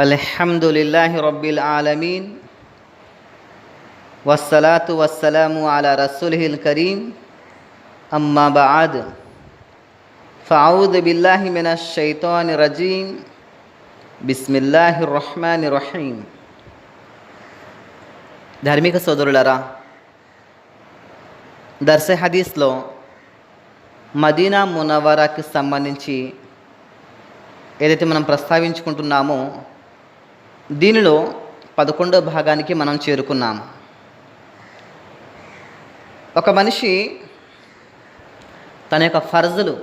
الحمد لله رب العالمين والصلاة والسلام على رسوله الكريم أما بعد فأعوذ بالله من الشيطان الرجيم بسم الله الرحمن الرحيم ధార్మిక సోదరులరా దర్శ హదీస్లో మదీనా మునవరాకి సంబంధించి ఏదైతే మనం ప్రస్తావించుకుంటున్నామో దీనిలో పదకొండో భాగానికి మనం చేరుకున్నాము ఒక మనిషి తన యొక్క ఫర్జులు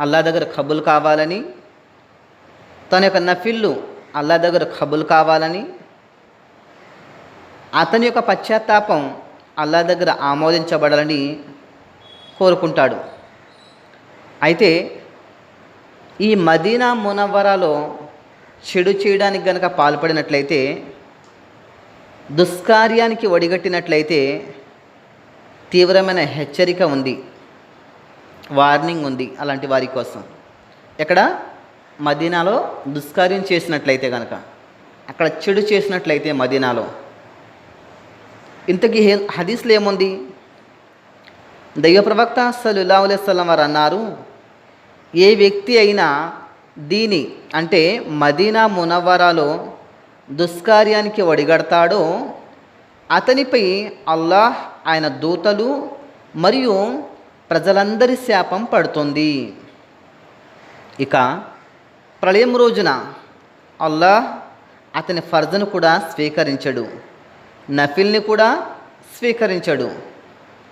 అల్లా దగ్గర కబుల్ కావాలని తన యొక్క నఫిల్లు అల్లా దగ్గర కబుల్ కావాలని అతని యొక్క పశ్చాత్తాపం అల్లా దగ్గర ఆమోదించబడాలని కోరుకుంటాడు. అయితే ఈ మదీనా మునవ్వరాలో చెడు చేయడానికి గనక పాల్పడినట్లయితే దుష్కార్యానికి ఒడిగట్టినట్లయితే తీవ్రమైన హెచ్చరిక ఉంది వార్నింగ్ ఉంది అలాంటి వారి కోసం. ఎక్కడ? మదీనాలో దుష్కార్యం చేసినట్లయితే కనుక అక్కడ చెడు చేసినట్లయితే మదీనాలో. ఇంతకీ హే హదీస్లో ఏముంది? దైవ ప్రవక్త సల్లుల్లా అలైస్లం వారు అన్నారు ఏ వ్యక్తి అయినా దీని అంటే మదీనా మునవ్వరాలో దుష్కార్యానికి ఒడిగడతాడో అతనిపై అల్లాహ్ ఆయన దూతలు మరియు ప్రజలందరి శాపం పడుతుంది. ఇక ప్రళయం రోజున అల్లాహ్ అతని ఫర్జను కూడా స్వీకరించడు నఫిల్ని కూడా స్వీకరించడు.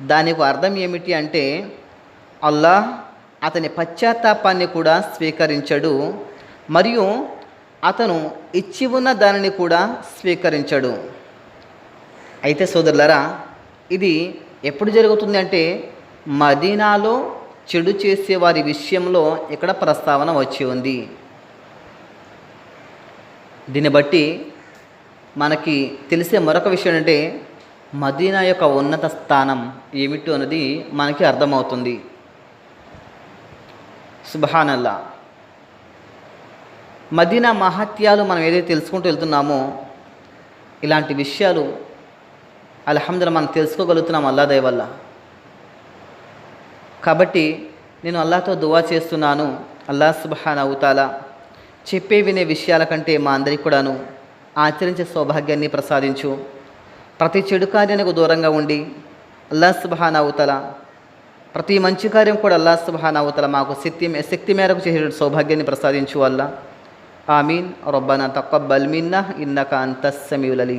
దానికి అర్థం ఏమిటి అంటే అల్లాహ్ అతని పశ్చాత్తాపాన్ని కూడా స్వీకరించడు మరియు అతను ఇచ్చి ఉన్న దానిని కూడా స్వీకరించడు. అయితే సోదరులరా ఇది ఎప్పుడు జరుగుతుంది అంటే మదీనాలో చెడు చేసే వారి విషయంలో ఇక్కడ ప్రస్తావన వచ్చి ఉంది. దీన్ని బట్టి మనకి తెలిసే మరొక విషయం అంటే మదీనా యొక్క ఉన్నత స్థానం ఏమిటి అన్నది మనకి అర్థమవుతుంది. సుబహానల్లా మదీనా మహత్యాలు మనం ఏదైతే తెలుసుకుంటూ వెళ్తున్నామో ఇలాంటి విషయాలు అల్హమ్దుల్లా మనం తెలుసుకోగలుగుతున్నాం అల్లా వల్ల. కాబట్టి నేను అల్లాతో దువా చేస్తున్నాను అల్లా సుబహాన్ అవుతాలా చెప్పే వినే విషయాల కంటే మా అందరికి కూడాను ఆచరించే సౌభాగ్యాన్ని ప్రసాదించు. ప్రతి చెడు కార్యానికి దూరంగా ఉండి అల్లా సుబహాన్ అవుతాలా ప్రతి మంచి కార్యం కూడా అల్లా సుబానావతల మాకు శక్తి శక్తి మేరకు చేసే సౌభాగ్యాన్ని ప్రసాదించు వల్ల ఆమీన్. రొబ్బన తక్కబ్బల్ మిన్నా ఇన్నక అంతస్సమీవులీ